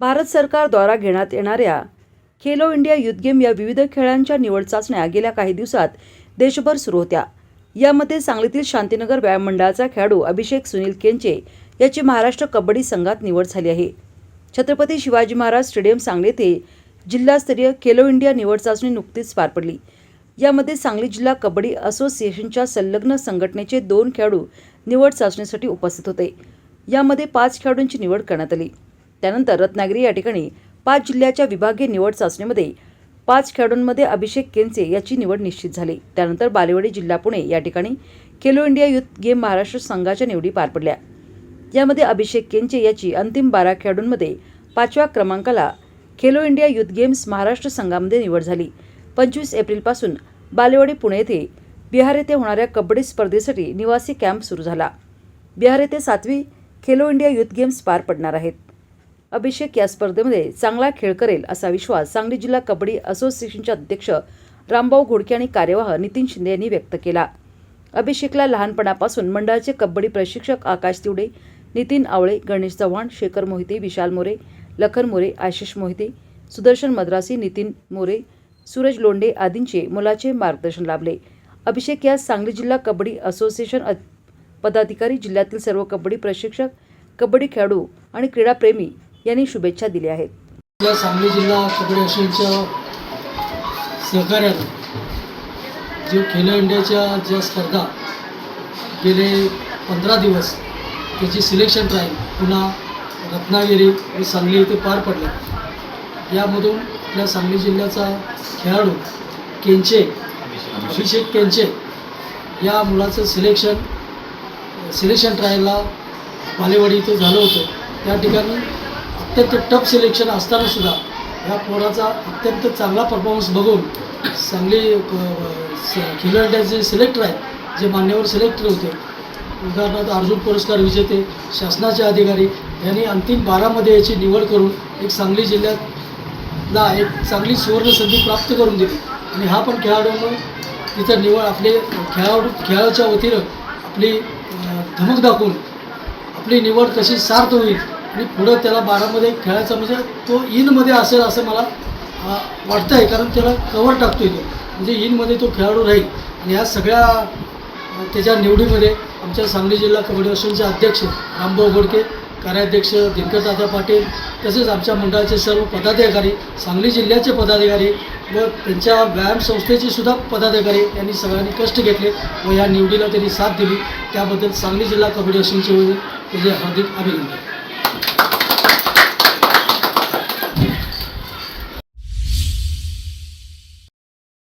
भारत सरकारद्वारा घेण्यात येणाऱ्या खेलो इंडिया युथ गेम या विविध खेळांच्या निवड चाचण्या गेल्या काही दिवसात देशभर सुरू होत्या. यामध्ये सांगलीतील शांतीनगर व्यायाम मंडळाचा खेळाडू अभिषेक सुनील केंचे याची महाराष्ट्र कबड्डी संघात निवड झाली आहे. छत्रपती शिवाजी महाराज स्टेडियम सांगली येथे जिल्हास्तरीय खेलो इंडिया निवड चाचणी नुकतीच पार पडली. यामध्ये सांगली जिल्हा कबड्डी असोसिएशनच्या संलग्न संघटनेचे दोन खेळाडू निवड चाचणीसाठी उपस्थित होते. यामध्ये पाच खेळाडूंची निवड करण्यात आली. त्यानंतर रत्नागिरी या ठिकाणी पाच जिल्ह्याच्या विभागीय निवड चाचणीमध्ये पाच खेळाडूंमध्ये अभिषेक केंचे याची निवड निश्चित झाली. त्यानंतर बालेवाडी जिल्हा पुणे या ठिकाणी Khelo India youth game Maharashtra संघाच्या निवडी पार पडल्या. यामध्ये अभिषेक केंचे याची अंतिम बारा खेळाडूंमध्ये पाचव्या क्रमांकाला Khelo India youth games Maharashtra संघामध्ये निवड झाली. पंचवीस एप्रिलपासून बालेवाडी पुणे येथे बिहार येथे होणाऱ्या कबड्डी स्पर्धेसाठी निवासी कॅम्प सुरू झाला. बिहार येथे सातवी खेलो इंडिया युथ गेम्स पार पडणार आहेत. अभिषेक या स्पर्धेमध्ये चांगला खेळ करेल असा विश्वास सांगली जिल्हा कबड्डी असोसिएशनचे अध्यक्ष रामभाऊ घोडके आणि कार्यवाह नितीन शिंदे यांनी व्यक्त केला. अभिषेकला लहानपणापासून मंडळाचे कबड्डी प्रशिक्षक आकाश तिवडे नितीन आवळे गणेश चव्हाण शेखर मोहिते विशाल मोरे लखन मोरे आशिष मोहिते सुदर्शन मद्रासी नितीन मोरे सूरज लोंडे आदींचे मुलाचे मार्गदर्शन लाभले. अभिषेक यास सांगली जिल्हा कबड्डी असोसिएशन पदाधिकारी जिल्ह्यातील सर्व कबड्डी प्रशिक्षक कबड्डी खेळाडू आणि क्रीडाप्रेमी यांनी शुभेच्छा दिल्या आहेत. सांगली जिल्हा फेडरेशनच्या सहकार्यानं जे खेलो इंडियाच्या ज्या स्पर्धा गेले पंधरा दिवस त्याची सिलेक्शन ट्रायल पुन्हा रत्नागिरी आणि सांगली इथे पार पडल्या यामधून आपल्या सांगली जिल्ह्याचा खेळाडू केंचे अभिषेक केंचे या मुलाचं सिलेक्शन सिलेक्शन ट्रायलला बालेवाडी इथे झालं होतं. त्या ठिकाणी अत्यंत टफ सिलेक्शन असताना सुद्धा या पोराचा अत्यंत चांगला परफॉर्मन्स बघून सांगली क- स- सिलेक्टर आहेत जे मान्यवर सिलेक्टर होते उदाहरणार्थ अर्जुन पुरस्कार विजेते शासनाचे अधिकारी यांनी अंतिम बारामध्ये याची निवड करून एक सांगली जिल्ह्यातला एक चांगली सुवर्ण संधी प्राप्त करून दिली. आणि हा पण खेळाडूंना तिथं निवड आपले खेळाडू खेळाच्या वतीनं आपली धमक दाखवून आपली निवड कशी सार्थ होईल आणि पुढं त्याला बारामध्ये खेळायचा म्हणजे तो इनमध्ये असेल असं मला वाटतं आहे कारण त्याला कवर टाकतोय तो. म्हणजे इनमध्ये तो खेळाडू राहील. आणि ह्या सगळ्या त्याच्या निवडीमध्ये आमच्या सांगली जिल्हा कबड्डी असोसिएशनचे अध्यक्ष रामभाऊ गोडके कार्याध्यक्ष दिनकरदादा पाटील तसेच आमच्या मंडळाचे सर्व पदाधिकारी सांगली जिल्ह्याचे पदाधिकारी व त्यांच्या व्यायाम संस्थेचे सुद्धा पदाधिकारी यांनी सगळ्यांनी कष्ट घेतले व या निवडीला त्यांनी साथ दिली. त्याबद्दल सांगली जिल्हा कबड्डी असोसिएशनचे त्याचे हार्दिक अभिनंदन.